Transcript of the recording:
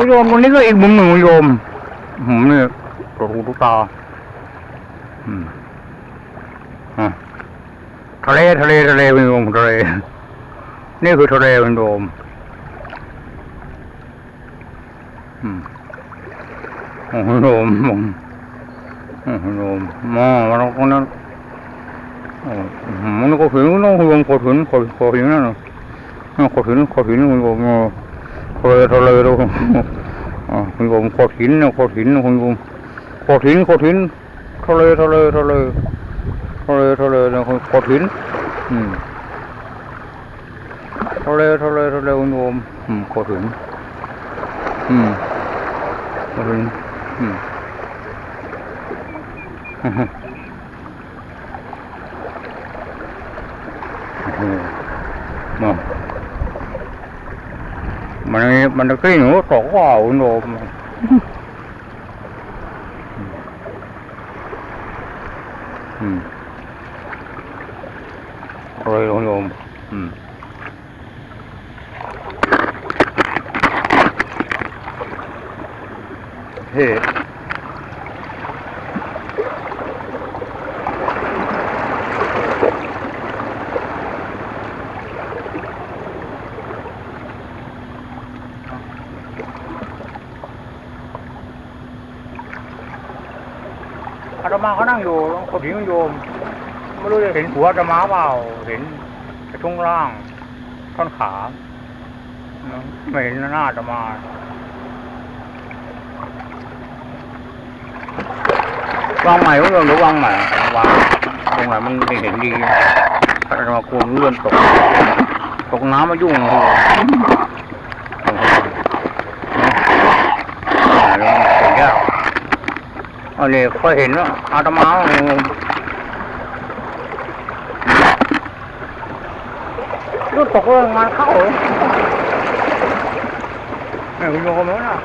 คุณโยมตรงนี้ก็อีกมุมหนึ่งคุณโยมผมเนี่ยตัวหูทุกตาอืมอะทะเลทะเลทะเลคุณโยมทะเลนี่คือทะเลคุณโยมอืมโอ้คุณโยมโอ้คุณโยมมองมาตรงนั้นโอ้มันก็ถึงน้องคุณโยมขอถึงขอขอถึงนั่นนะขอถึงขอถึงคุณโยมทะ เลทะเลตรงอ่าคุณโยมโขดหินโขดหินคุณโยมโขดหินโขดหินทะเลทะเลทะเลทะเลทะเลนะคุณโขดหินอืมทะเลทะเลทะเลคุณโยมอืมโขดหินอืมโขดหินอืมมา มันมันตะกี้หนูตกว่าอุโนมอืมเลยคุโยมอืมเฮ้ อาตมาเขานั่งอยู่คนถิงโยมไม่รู้จะเห็นหัวอาตมาเปล่าเห็นแต่ช่วงล่างท่อนขาไม่เห็นหน้าอาตมาวางใหม่ก็เรื่องหรือวางใหม่วางตรงไหนมันไม่เห็นดีอาตมากลัวเลื่อนตกตกน้ำมายุ่งเลยแล้วเห็นแก้ว อันนี้ค่อยเห็นว่าอาตมาลูกตกเรื่องงานเข้าเลยเนี่ยคุณโยมรู้นะ